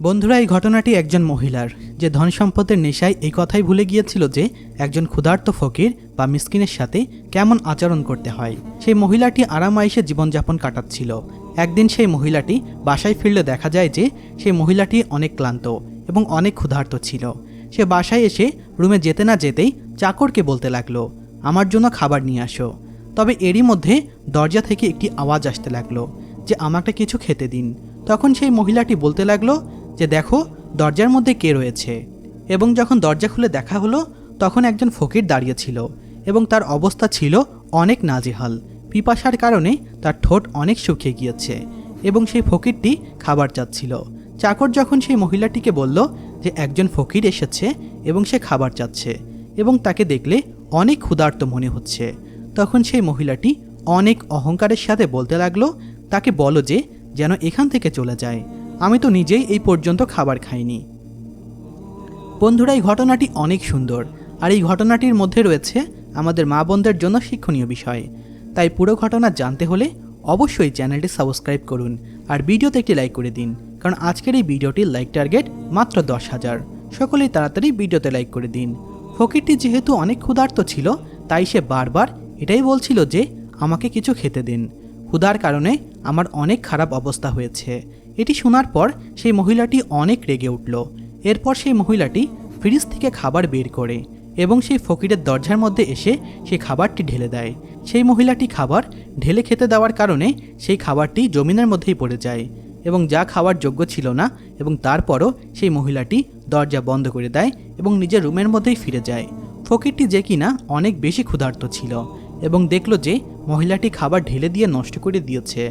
বন্ধুরা, এই ঘটনাটি একজন মহিলার, যে ধন সম্পদের নেশায় এই কথাই ভুলে গিয়েছিল যে একজন ক্ষুধার্ত ফকির বা মিসকিনের সাথে কেমন আচরণ করতে হয়। সেই মহিলাটি আরাম আরামাইশে জীবনযাপন কাটাচ্ছিল। একদিন সেই মহিলাটি বাসায় ফিরলে দেখা যায় যে সেই মহিলাটি অনেক ক্লান্ত এবং অনেক ক্ষুধার্ত ছিল। সে বাসায় এসে রুমে যেতে না যেতেই চাকরকে বলতে লাগল, আমার জন্য খাবার নিয়ে আসো। তবে এরই মধ্যে দরজা থেকে একটি আওয়াজ আসতে লাগল যে, আমাকে কিছু খেতে দিন। তখন সেই মহিলাটি বলতে লাগল যে দেখো, দরজার মধ্যে কে রয়েছে। এবং যখন দরজা খুলে দেখা হলো, তখন একজন ফকির দাঁড়িয়েছিল এবং তার অবস্থা ছিল অনেক নাজেহাল। পিপাসার কারণে তার ঠোঁট অনেক শুকিয়ে গিয়েছে এবং সেই ফকিরটি খাবার চাচ্ছিল। চাকর যখন সেই মহিলাটিকে বলল যে একজন ফকির এসেছে এবং সে খাবার চাচ্ছে এবং তাকে দেখলে অনেক ক্ষুধার্ত মনে হচ্ছে, তখন সেই মহিলাটি অনেক অহংকারের সাথে বলতে লাগল, তাকে বলো যে যেন এখান থেকে চলে যায়। আমি তো নিজেই এই পর্যন্ত খাবার খাইনি। বন্ধুরা, এই ঘটনাটি অনেক সুন্দর। আর এই ঘটনাটির মধ্যে রয়েছে আমাদের মা বোনদের জন্য শিক্ষণীয় বিষয়। তাই পুরো ঘটনা জানতে হলে অবশ্যই চ্যানেলটি সাবস্ক্রাইব করুন আর ভিডিওতে একটি লাইক করে দিন, কারণ আজকের এই ভিডিওটির লাইক টার্গেট মাত্র দশ হাজার। সকলেই তাড়াতাড়ি ভিডিওতে লাইক করে দিন। ফকিরটি যেহেতু অনেক ক্ষুধার্ত ছিল, তাই সে বারবার এটাই বলছিল যে, আমাকে কিছু খেতে দিন। ক্ষুধার কারণে আমার অনেক খারাপ অবস্থা হয়েছে। এটি শোনার পর সেই মহিলাটি অনেক রেগে উঠল। এরপর সেই মহিলাটি ফ্রিজ থেকে খাবার বের করে এবং সেই ফকিরের দরজার মধ্যে এসে সেই খাবারটি ঢেলে দেয়। সেই মহিলাটি খাবার ঢেলে খেতে দেওয়ার কারণে সেই খাবারটি জমিনের মধ্যেই পড়ে যায় এবং যা খাওয়ার যোগ্য ছিল না এবং তারপরও সেই মহিলাটি দরজা বন্ধ করে দেয় এবং নিজের রুমের মধ্যেই ফিরে যায়। ফকিরটি যে কিনা অনেক বেশি ক্ষুধার্ত ছিল এবং দেখল যে মহিলাটি খাবার ঢেলে দিয়ে নষ্ট করে দিয়েছে।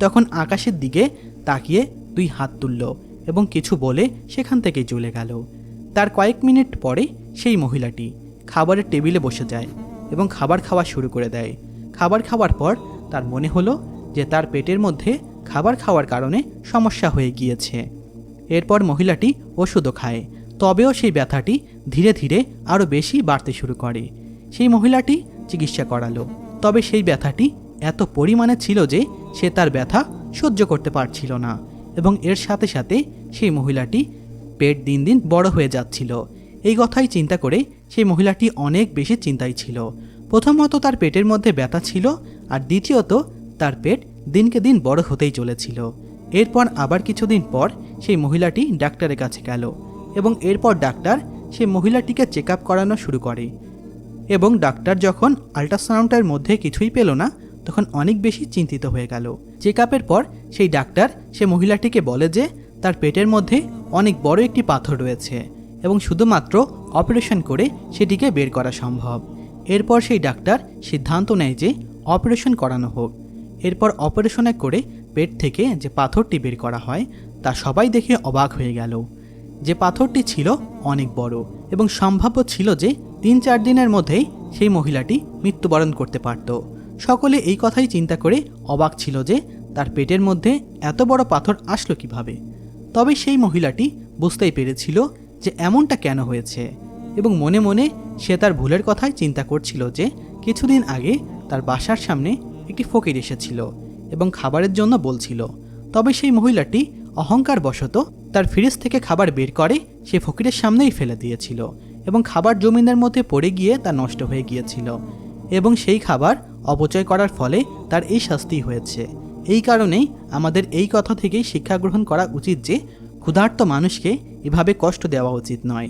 তখন আকাশের দিকে তাকিয়ে দুই হাত তুলল এবং কিছু বলে সেখান থেকে চলে গেল। তার কয়েক মিনিট পরে সেই মহিলাটি খাবারের টেবিলে বসে যায় এবং খাবার খাওয়া শুরু করে দেয়। খাবার খাওয়ার পর তার মনে হলো যে তার পেটের মধ্যে খাবার খাওয়ার কারণে সমস্যা হয়ে গিয়েছে। এরপর মহিলাটি ওষুধও খায়। তবেও সেই ব্যথাটি ধীরে ধীরে আরও বেশি বাড়তে শুরু করে। সেই মহিলাটি চিকিৎসা করালো। তবে সেই ব্যথাটি এত পরিমাণে ছিল যে সে তার ব্যথা সহ্য করতে পারছিল না এবং এর সাথে সাথে সেই মহিলাটি পেট দিন দিন বড় হয়ে যাচ্ছিল। এই কথাই চিন্তা করে সেই মহিলাটি অনেক বেশি চিন্তায় ছিল। প্রথমত তার পেটের মধ্যে ব্যথা ছিল আর দ্বিতীয়ত তার পেট দিনকে দিন বড় হতেই চলেছিল। এরপর আবার কিছুদিন পর সেই মহিলাটি ডাক্তারের কাছে গেল এবং এরপর ডাক্তার সেই মহিলাটিকে চেক আপ করানো শুরু করে। এবং ডাক্তার যখন আল্ট্রাসাউন্ডের মধ্যে কিছুই পেল না তখন অনেক বেশি চিন্তিত হয়ে গেল। চেক আপের পর সেই ডাক্তার সে মহিলাটিকে বলে যে, তার পেটের মধ্যে অনেক বড় একটি পাথর রয়েছে এবং শুধুমাত্র অপারেশন করে সেটিকে বের করা সম্ভব। এরপর সেই ডাক্তার সিদ্ধান্ত নেয় যে, অপারেশন করানো হোক। এরপর অপারেশনে করে পেট থেকে যে পাথরটি বের করা হয়, তা সবাই দেখে অবাক হয়ে গেল। যে পাথরটি ছিল অনেক বড় এবং সম্ভাব্য ছিল যে, তিন চার দিনের মধ্যেই সেই মহিলাটি মৃত্যুবরণ করতে পারত। সকলে এই কথাই চিন্তা করে অবাক ছিল যে তার পেটের মধ্যে এত বড় পাথর আসলো কীভাবে। তবে সেই মহিলাটি বুঝতেই পেরেছিল যে এমনটা কেন হয়েছে এবং মনে মনে সে তার ভুলের কথাই চিন্তা করছিল যে কিছুদিন আগে তার বাসার সামনে একটি ফকির এসেছিল এবং খাবারের জন্য বলছিল। তবে সেই মহিলাটি অহংকার বশত তার ফ্রিজ থেকে খাবার বের করে সে ফকিরের সামনেই ফেলে দিয়েছিল এবং খাবার জমিনের মধ্যে পড়ে গিয়ে তা নষ্ট হয়ে গিয়েছিল এবং সেই খাবার অপচয় করার ফলে তার এই শাস্তি হয়েছে। এই কারণেই আমাদের এই কথা থেকেই শিক্ষা গ্রহণ করা উচিত যে ক্ষুধার্ত মানুষকে এভাবে কষ্ট দেওয়া উচিত নয়।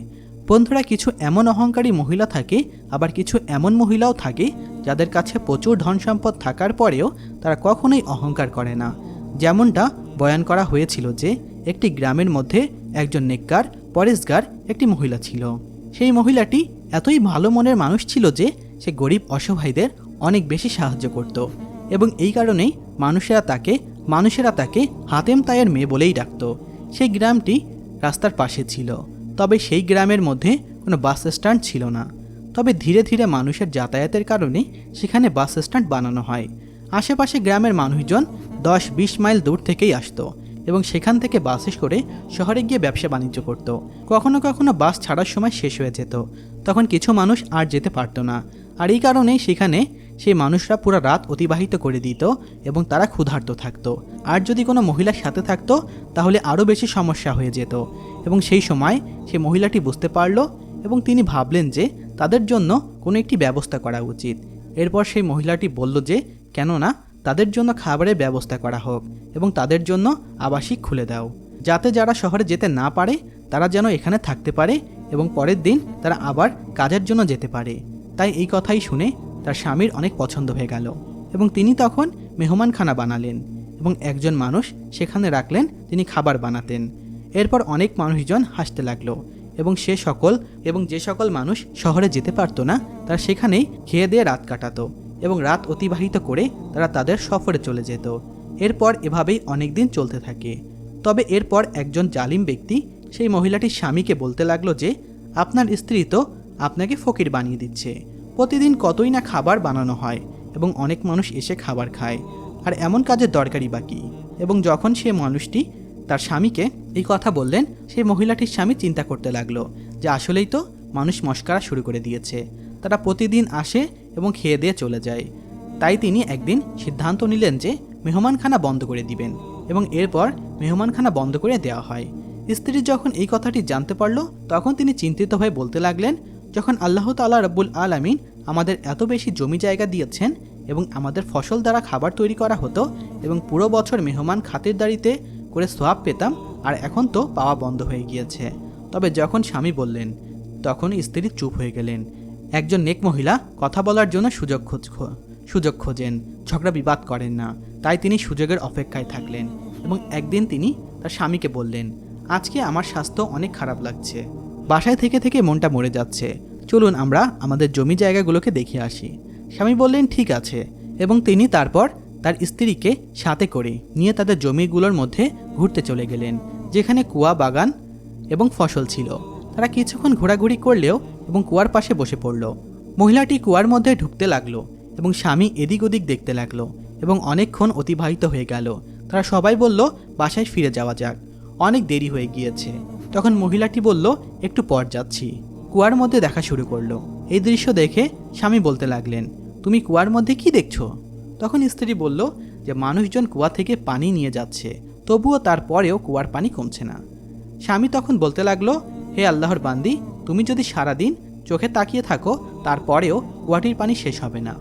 বন্ধুরা, কিছু এমন অহংকারী মহিলা থাকে, আবার কিছু এমন মহিলাও থাকে, যাদের কাছে প্রচুর ধন সম্পদ থাকার পরেও তারা কখনোই অহংকার করে না। যেমনটা বয়ান করা হয়েছিল যে, একটি গ্রামের মধ্যে একজন নেককার, পরেশগার একটি মহিলা ছিল। সেই মহিলাটি এতই ভালো মনের মানুষ ছিল যে, সে গরিব অসহায়দের অনেক বেশি সাহায্য করত এবং এই কারণেই মানুষেরা তাকে মানুষেরা তাকে হাতেম তায়ের মেয়ে বলেই ডাকত। সেই গ্রামটি রাস্তার পাশে ছিল, তবে সেই গ্রামের মধ্যে কোনো বাস স্ট্যান্ড ছিল না। তবে ধীরে ধীরে মানুষের যাতায়াতের কারণে সেখানে বাস স্ট্যান্ড বানানো হয়। আশেপাশে গ্রামের মানুষজন দশ বিশ মাইল দূর থেকেই আসতো এবং সেখান থেকে বাসে করে শহরে গিয়ে ব্যবসা বাণিজ্য করত। কখনো কখনো বাস ছাড়ার সময় শেষ হয়ে যেত, তখন কিছু মানুষ আর যেতে পারতো না। আর এই কারণেই সেখানে সেই মানুষরা পুরো রাত অতিবাহিত করে দিত এবং তারা ক্ষুধার্ত থাকতো। আর যদি কোনো মহিলার সাথে থাকতো, তাহলে আরও বেশি সমস্যা হয়ে যেত। এবং সেই সময় সেই মহিলাটি বুঝতে পারল এবং তিনি ভাবলেন যে তাদের জন্য কোনো একটি ব্যবস্থা করা উচিত। এরপর সেই মহিলাটি বলল যে, কেননা, তাদের জন্য খাবারের ব্যবস্থা করা হোক এবং তাদের জন্য আবাসিক খুলে দাও। যাতে যারা শহরে যেতে না পারে, তারা যেন এখানে থাকতে পারে এবং পরের দিন তারা আবার কাজের জন্য যেতে পারে। তাই এই কথাই শুনে তার স্বামীর অনেক পছন্দ হয়ে গেল এবং তিনি তখন মেহমানখানা বানালেন এবং একজন মানুষ সেখানে রাখলেন, তিনি খাবার বানাতেন। এরপর অনেক মানুষজন হাসতে লাগল এবং সে সকল এবং যে সকল মানুষ শহরে যেতে পারতো না, তারা সেখানেই খেয়ে দিয়ে রাত কাটাতো এবং রাত অতিবাহিত করে তারা তাদের সফরে চলে যেত। এরপর এভাবেই অনেক দিন চলতে থাকে। তবে এরপর একজন জালিম ব্যক্তি সেই মহিলাটির স্বামীকে বলতে লাগল যে, আপনার স্ত্রী তো আপনাকে ফকির বানিয়ে দিচ্ছে। প্রতিদিন কতই না খাবার বানানো হয় এবং অনেক মানুষ এসে খাবার খায়, আর এমন কাজের দরকারই বাকি এবং যখন সে মানুষটি তার স্বামীকে এই কথা বললেন, সেই মহিলাটির স্বামী চিন্তা করতে লাগল যে আসলেই তো মানুষ মস্কারা শুরু করে দিয়েছে। তারা প্রতিদিন আসে এবং খেয়ে দিয়ে চলে যায়। তাই তিনি একদিন সিদ্ধান্ত নিলেন যে মেহমানখানা বন্ধ করে দিবেন এবং এরপর মেহমানখানা বন্ধ করে দেওয়া হয়। স্ত্রী যখন এই কথাটি জানতে পারল, তখন তিনি চিন্তিত হয়ে বলতে লাগলেন যখন আল্লাহ তাল্লাহ রব্বুল আলামিন আমাদের এত বেশি জমি জায়গা দিয়েছেন এবং আমাদের ফসল দ্বারা খাবার তৈরি করা হতো এবং পুরো বছর মেহমান খাতিরদারিতে করে সোয়াব পেতাম, আর এখন তো পাওয়া বন্ধ হয়ে গিয়েছে। তবে যখন স্বামী বললেন, তখন স্ত্রী চুপ হয়ে গেলেন। একজন নেক মহিলা কথা বলার জন্য সুযোগ খোঁজ সুযোগ খোঁজেন, ঝগড়া বিবাদ করেন না। তাই তিনি সুযোগের অপেক্ষায় থাকলেন এবং একদিন তিনি তার স্বামীকে বললেন, আজকে আমার স্বাস্থ্য অনেক খারাপ লাগছে। বাসায় থেকে থেকে মনটা মরে যাচ্ছে। চলুন আমরা আমাদের জমি জায়গাগুলোকে দেখে আসি। স্বামী বললেন, ঠিক আছে। এবং তিনি তারপর তার স্ত্রীকে সাথে করে নিয়ে তাদের জমিগুলোর মধ্যে ঘুরতে চলে গেলেন, যেখানে কুয়া বাগান এবং ফসল ছিল। তারা কিছুক্ষণ ঘোরাঘুরি করলেও এবং কুয়ার পাশে বসে পড়ল। মহিলাটি কুয়ার মধ্যে ঢুকতে লাগল এবং স্বামী এদিক ওদিক দেখতে লাগল এবং অনেকক্ষণ অতিবাহিত হয়ে গেল। তারা সবাই বলল, বাসায় ফিরে যাওয়া যাক। অনেক দেরি হয়ে গিয়েছে। তখন মহিলাটি বলল, একটু পর যাচ্ছি। কুয়ার মধ্যে দেখা শুরু করল। এই দৃশ্য দেখে স্বামী বলতে লাগলেন, তুমি কুয়ার মধ্যে কি দেখছ? তখন স্ত্রী বলল, যে মানুষজন কুয়া থেকে পানি নিয়ে যাচ্ছে, তবুও তারপরেও কুয়ার পানি কমছে না। স্বামী তখন বলতে লাগল, হে আল্লাহর বান্দি, তুমি যদি সারাদিন চোখে তাকিয়ে থাকো তারপরেও কুয়াটির পানি শেষ হবে না।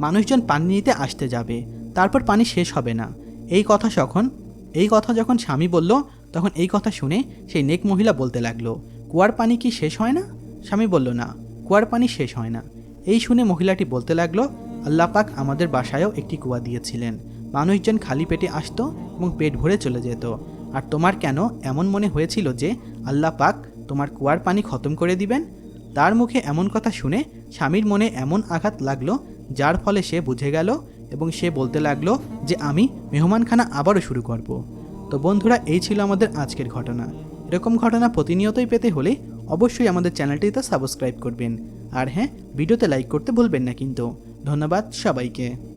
মানুষজন পানি নিতে আসতে যাবে, তারপর পানি শেষ হবে না। এই কথা যখন, এই কথা যখন স্বামী বলল তখন এই কথা শুনে সেই নেক মহিলা বলতে লাগল, কুয়ার পানি কি শেষ হয় না? স্বামী বলল, না, কুয়ার পানি শেষ হয় না। এই শুনে মহিলাটি বলতে লাগল, আল্লাহ পাক আমাদের বাসায়ও একটি কুয়া দিয়েছিলেন। মানুষজন খালি পেটে আসতো এবং পেট ভরে চলে যেত। আর তোমার কেন এমন মনে হয়েছিল যে আল্লাহ পাক তোমার কুয়ার পানি খতম করে দিবেন? তার মুখে এমন কথা শুনে স্বামীর মনে এমন আঘাত লাগল, যার ফলে সে বুঝে গেল এবং সে বলতে লাগল যে, আমি মেহমানখানা আবারও শুরু করব। তো বন্ধুরা, এই ছিল আমাদের আজকের ঘটনা। এরকম ঘটনা প্রতিনিয়তই পেতে হলে অবশ্যই আমাদের চ্যানেলটিতে সাবস্ক্রাইব করবেন। আর হ্যাঁ ভিডিওতে লাইক করতে ভুলবেন না কিন্তু। ধন্যবাদ সবাইকে।